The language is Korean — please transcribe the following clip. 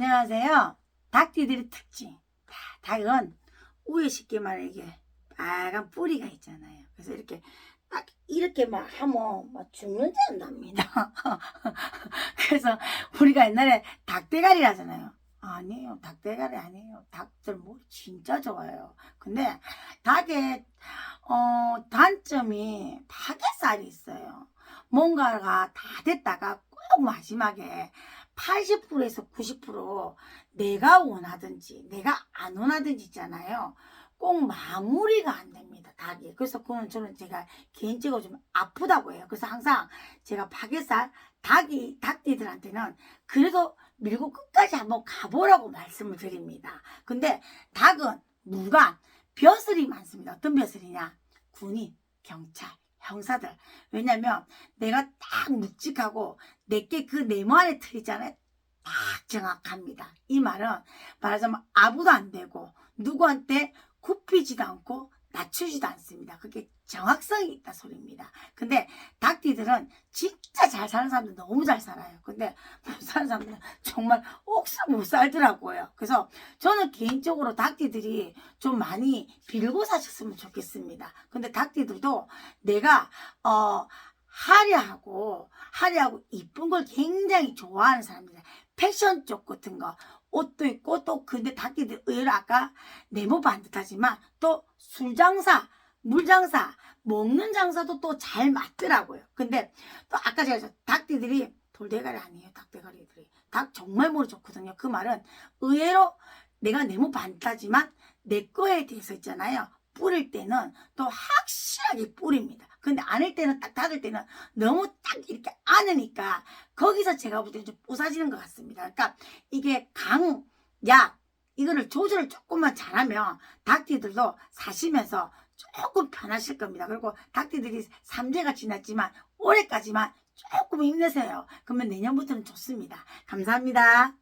안녕하세요. 닭띠들의 특징. 다- 닭은 우에 쉽게 말해 이게 빨간 뿌리가 있잖아요. 그래서 이렇게 딱 이렇게 막 하면 막 죽는지 안답니다. 그래서 우리가 옛날에 닭대가리 하잖아요. 아니에요. 닭대가리 아니에요. 닭들 머리 진짜 좋아요. 근데 닭의 어, 단점이 파괴살이 있어요. 뭔가가 다 됐다가 꼭 마지막에 80%에서 90% 내가 원하든지 내가 안 원하든지 있잖아요. 꼭 마무리가 안 됩니다. 닭이. 그래서 그건 저는 제가 개인적으로 좀 아프다고 해요. 그래서 항상 제가 파괴살 닭이 닭띠들한테는 그래도 밀고 끝까지 한번 가보라고 말씀을 드립니다. 근데 닭은 무관 벼슬이 많습니다. 어떤 벼슬이냐? 군인, 경찰, 형사들. 왜냐면 내가 딱 묵직하고 내게 그 네모 안에 틀이잖아요. 딱 정확합니다. 이 말은 말하자면 아부도 안 되고 누구한테 굽히지도 않고 낮추지도 않습니다. 그게 정확성이 있다 소리입니다. 근데 닭띠들은 진짜 잘 사는 사람들 너무 잘 살아요. 근데 못 사는 사람들은 정말 옥상 못 살더라고요. 그래서 저는 개인적으로 닭띠들이 좀 많이 빌고 사셨으면 좋겠습니다. 근데 닭띠들도 내가 어 화려하고 화려하고 이쁜 걸 굉장히 좋아하는 사람들 패션 쪽 같은 거. 옷도 있고 또 근데 닭띠들 의외로 아까 네모 반듯하지만 또 술 장사 물 장사 먹는 장사도 또 잘 맞더라고요. 근데 또 아까 제가 저 닭띠들이 돌대가리 아니에요 닭대가리들이. 닭 정말 머리 좋거든요. 그 말은 의외로 내가 네모 반듯하지만 내 거에 대해서 있잖아요 뿌릴 때는 또 확실하게 뿌립니다. 근데 안을 때는 딱 닫을 때는 너무 딱 이렇게 안으니까 거기서 제가 볼 때는 좀 부사지는 것 같습니다. 그러니까 이게 강, 약, 이거를 조절을 조금만 잘하면 닭띠들도 사시면서 조금 편하실 겁니다. 그리고 닭띠들이 삼재가 지났지만 올해까지만 조금 힘내세요. 그러면 내년부터는 좋습니다. 감사합니다.